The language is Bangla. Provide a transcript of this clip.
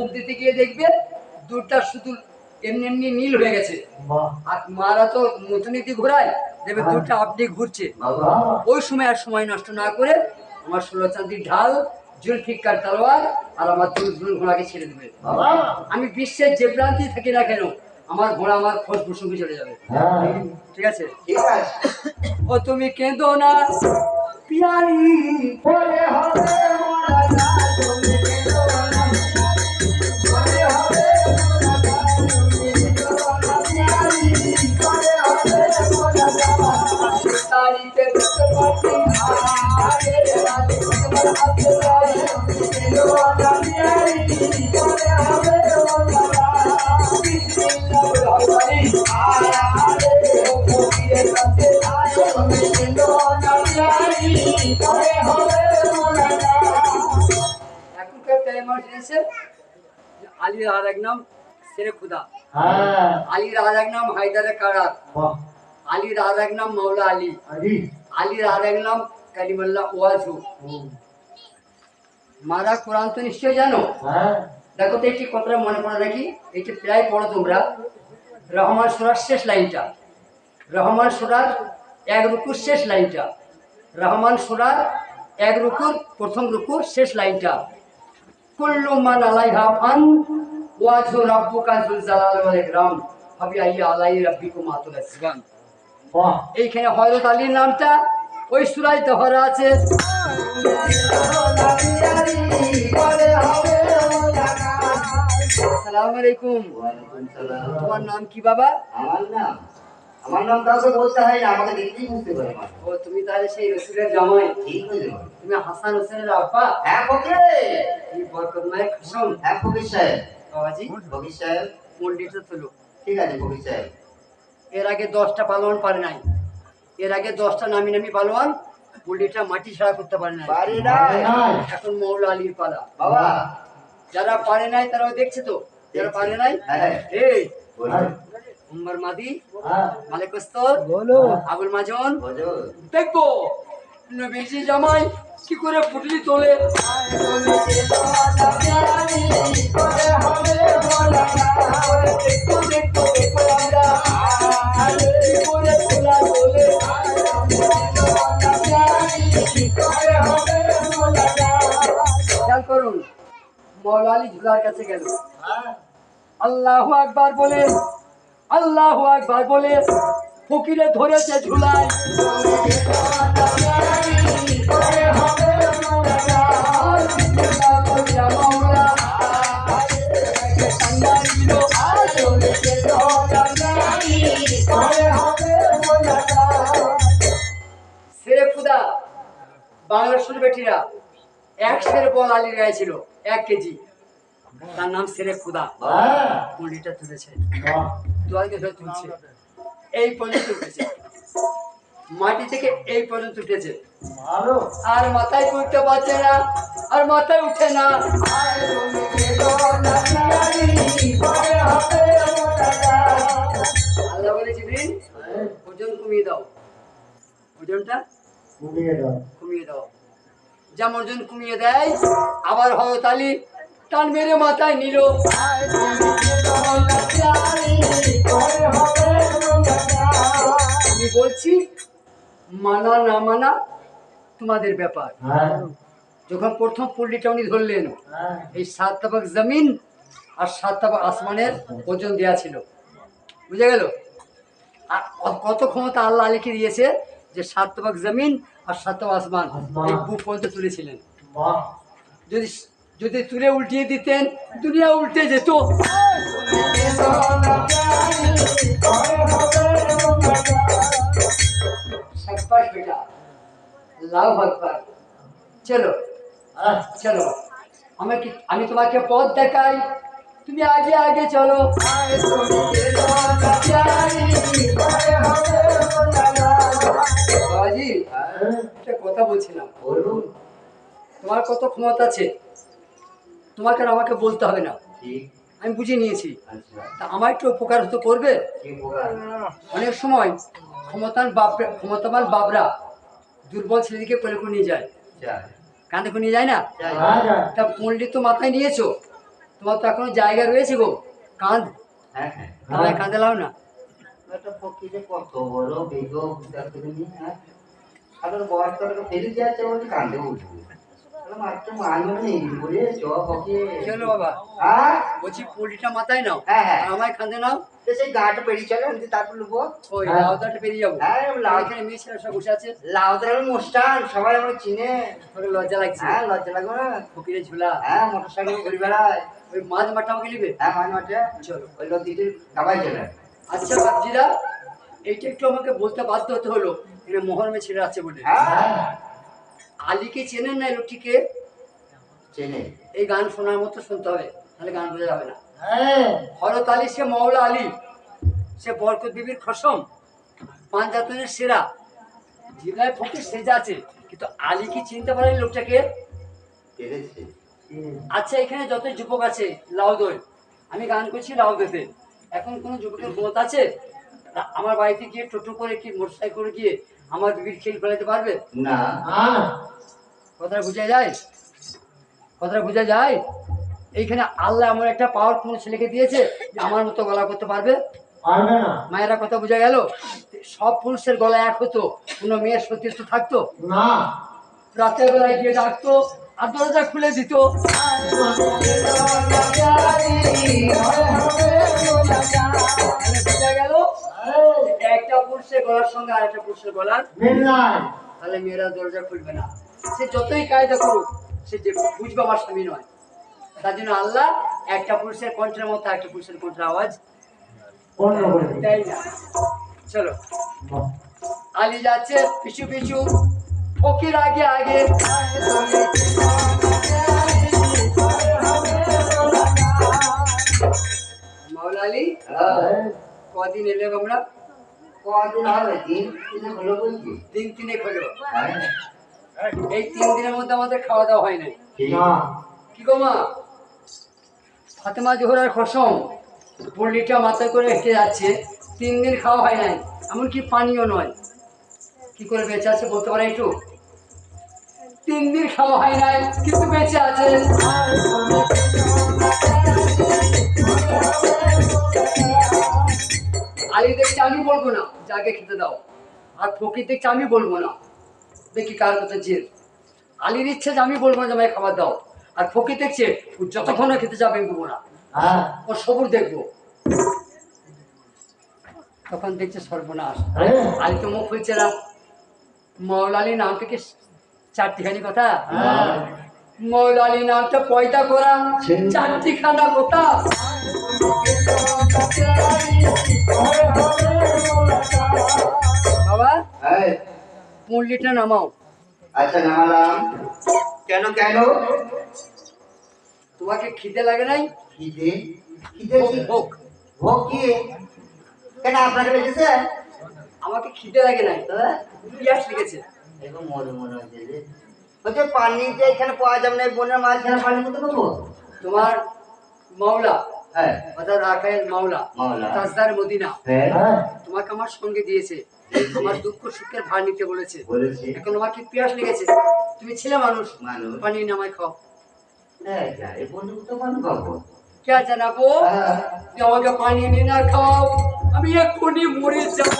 ফুঁক দিতে গিয়ে দেখবে দুধটা শুধু এমনি এমনি নীল হয়ে গেছে। আর মারা তো মতনীতি ঘোরায় দেখবে দুধটা আপনি ঘুরছে। ওই সময় আর সময় নষ্ট না করে আমার ষোলো চাঁদির ঢাল জুলফিকার তালোয়ার আর আমার দুধ ঘোড়াকে ছেড়ে দেবে। আমি বিশ্বের যে প্রান্তি থাকি না কেন আমার ঘোড়া আমার খোঁজ প্রসঙ্গে চলে যাবে। হ্যাঁ। ঠিক আছে? ঠিক আছে। ও তুমি কেঁদো না। পিয়ারি আলীর আর এক নাম সেরে খুদা। হ্যাঁ। আলীর আর এক নাম হায়দারে কারাত। আলীর আর এক নাম মাওলা আলী। আলীর আর এক নাম কালিমাল্লাহ ওয়াজু। মারা কোরআন তো নিশ্চয় জানো? হ্যাঁ। দেখো তো একটি কথাটা মনে পড়ে রাখি এটি প্রায় পড়ো তোমরা। রহমান সুরার শেষ লাইনটা। রহমান সুরার এক রুকুর শেষ লাইনটা। রহমান সুরার এক রুকুর প্রথম রুকুর শেষ লাইনটা। কুল্লু মান আলাইহা ফান ওয়াজহু রাব্বুকা যুল জালাল ওয়াল ইকরাম। ফাবি আইয়া আলাই রাব্বিকুম আতুল আসগান এইখানে হযরত আলীর নামটা ওই সূরায় ধরা আছে। আসসালামু আলাইকুম। তোমার নাম কি বাবা? আমার নাম। আমার নাম কাউকে বলতে হয় না আমাকে দেখতেই বুঝতে পারে ও তুমি তাহলে সেই রসুলের জামাই? ঠিক তুমি হাসান হোসেনের আব্বা? হ্যাঁ ফকির। এই বরকত মায়ের খাসম হ্যাঁ ফকির সাহেব। বাবাজি? ফকির সাহেব। পন্ডিত তো ঠিক আছে ফকির সাহেব। এর আগে দশটা পালন পারে নাই। এর আগে দশটা নামি নামি পালোয়ান পন্ডিতটা মাটি ছাড়া করতে পারে না এখন মৌলা আলীর পালা। বাবা। যারা পারে নাই তারাও দেখছে তো? যারা পারে নাই? হ্যাঁ। এই উম্মর মাদি হ্যাঁ। মালিক বলো। আবুল মাজন। দেখব নবীজি জামাই কি করে পুটলি তোলে? মৌলা কাছে গেল। আল্লাহ আকবার বলে, আল্লাহ আকবার বলে, ফকিরে ধরেছে ঝুলায় শুরু বেটিরা এক সের বল আলির গায়ে ছিল, এক কেজি। তার নাম সেরে খুদা। কুড়িটা তুলেছে। দুয়ারকে ধরে তুলছে। এই পর্যন্ত উঠেছে। মাটি থেকে এই পর্যন্ত উঠেছে। আর মাথায় তুলতে পারছে না আর মাথায় উঠে না। আল্লাহ বলে জিবরিল ওজন কমিয়ে দাও। ওজনটা কমিয়ে দাও। যেমন ওজন কমিয়ে দেয় আবার হয়ত আলী টান মেরে মাথায় নিল। আমি বলছি মানা না মানা তোমাদের ব্যাপার। যখন প্রথম পল্লীটা উনি ধরলেন এই সাত তাবাক জমিন আর সাত তাবাক আসমানের ওজন দেওয়া ছিল। বুঝে গেল? আর কত ক্ষমতা আল্লাহ আলীকে দিয়েছে যে সাত তাবাক জমিন আর সাত আসমান এই বুক পর্যন্ত তুলেছিলেন। যদি যদি তুলে উল্টিয়ে দিতেন, দুনিয়া উল্টে যেত। চলো চলো। আমাকে আমি তোমাকে পথ দেখাই। তুমি আগে আগে চলো। একটা কথা বলছিলাম। বলুন তোমার কত ক্ষমতা আছে? তোমাকে আর আমাকে বলতে হবে না? আমি বুঝে নিয়েছি। আচ্ছা। তা আমার একটু উপকার হতে করবে? অনেক সময় ক্ষমতান বাপ ক্ষমতাবান বাবরা দুর্বল ছেলেদিকে কোলে করে নিয়ে যায়। কাঁধে করে নিয়ে যায় না? তা পণ্ডিত তো মাথায় নিয়েছো। তোমার তো এখনও জায়গা রয়েছে গো। কাঁধ। হ্যাঁ হ্যাঁ। কাঁধে লাও না। কত বড় বলছে হ্যাঁ মাথায় নাও। হ্যাঁ, হ্যাঁ। আমায় কাঁধে নাও। সেই গাটা পেরিয়ে চলে আমি তারপর লুবো। ওই। লাউদাটা পেরিয়ে যাব। লাউ এখানে মেয়ে ছেলে সব বসে আছে। লাউদের অনুষ্ঠান সবাই আমার চিনে। তোকে লজ্জা লাগছে। হ্যাঁ লজ্জা লাগবে না। ফকিরে ঝুলা। হ্যাঁ বেড়ায় ওই মাঝ মাঠটা আমাকে নিবে? হ্যাঁ মাঝে মাঠে। চলো। ওই নদীতে গাবাই চলে আচ্ছা এইটা একটু আমাকে বলতে বাধ্য হতে হলো। এখানে মহরমে ছেলে আছে বলে। হ্যাঁ। আলীকে চেনেন না লোকটিকে চেনে। এই গান শোনার মতো শুনতে হবে তাহলে গান বোঝা যাবে না। হ্যাঁ। হরত আলী সে মৌলা আলী সে বরকত বিবির খসম পাঞ্জাতনের সেরা। জিগায় ফকির সেজা আছে কিন্তু আলী কি চিনতে পারেন লোকটাকে? আচ্ছা এখানে যত যুবক আছে লাউদোয় আমি গান করছি লাউদোতে। এখন কোনো যুবকের মত আছে? আমার বাড়িতে গিয়ে টোটো করে কি মোটরসাইকেল করে গিয়ে আমার বিবির খেল ফেলাতে পারবে না কথাটা বোঝা যায় কথাটা বোঝা যায় এইখানে আল্লাহ এমন একটা পাওয়ার কোনো ছেলেকে দিয়েছে যে আমার মতো গলা করতে পারবে পারবে না মায়েরা কথা বোঝা গেল সব পুরুষের গলা এক হতো কোনো মেয়ের সতীর্থ থাকতো না রাতের বেলায় গিয়ে ডাকতো আর দরজা খুলে দিত বোঝা গেল একটা পুরুষের গলার সঙ্গে আর একটা পুরুষের গলার তাহলে মেয়েরা দরজা খুলবে না। সে যতই কায়দা করুক সে যে বুঝবে আমার স্বামী নয়। তার জন্য আল্লাহ একটা পুরুষের কণ্ঠের মতো একটা পুরুষের কণ্ঠের আওয়াজ দেয় না। চলো। আলী যাচ্ছে পিছু পিছু। ফকির আগে আগে। কদিন এলে আমরা কদিন হবে দিনে হলো বলছি। তিন তিনে হ্যাঁ। এই তিন দিনের মধ্যে আমাদের খাওয়া দাওয়া হয় না। কি গো মা? ফাতেমা জোহরার খসম পল্লীটা মাথায় করে হেঁটে যাচ্ছে তিন দিন খাওয়া হয় নাই এমনকি পানিও নয়। কি করে বেঁচে আছে বলতে পারে একটু? তিন দিন খাওয়া হয় নাই কিন্তু বেঁচে আছে। আলী দেখছি আমি বলব না। যাকে খেতে দাও। আর ফকির দেখছি আমি বলব না। দেখি কার কথা জেদ। আলীর ইচ্ছে যে আমি বলব না যে আমায় খাবার দাও। আর ফকির দেখছে ও যতক্ষণ খেতে যাবে আমি বলব না। হ্যাঁ। ও সবুর দেখব। তখন দেখছে সর্বনাশ। হ্যাঁ। আলী তো মুখ খুলছে না। মৌলা আলী নামটা কি চারটিখানি কথা? হ্যাঁ। মৌলা আলী নামটা পয়দা করা। চারটিখানা কথা। বাবা মুরলিটা নামাও। আচ্ছা নামালাম। কেন কেন? তোমাকে খিদে লাগে নাই? খিদে? খিদে ভোগ, ভোগ। কি? কেন আপনাকে বেঁচেছে আমাকে খিদে লাগে নাই পিয়াস লেগেছে এরকম মনে মনে হচ্ছে যে হচ্ছে পানি যে এখানে পাওয়া যাবে না বনের মাঝখানে পানি কোথায় পাবো তোমার মাওলা হ্যাঁ। অর্থাৎ রাখায়ের মাওলা মাওলা। তাজদার মদিনা। হ্যাঁ। তোমাকে আমার সঙ্গে দিয়েছে। আমার দুঃখ সুখের ভার নিতে বলেছে। এখন পিয়াস লেগেছে? তুমি ছেলে মানুষ। পানি নামায় খাও। হ্যাঁ কে জানাব? আমাকে পানি এনে না খাও। আমি এক্ষুনি মরে যাব।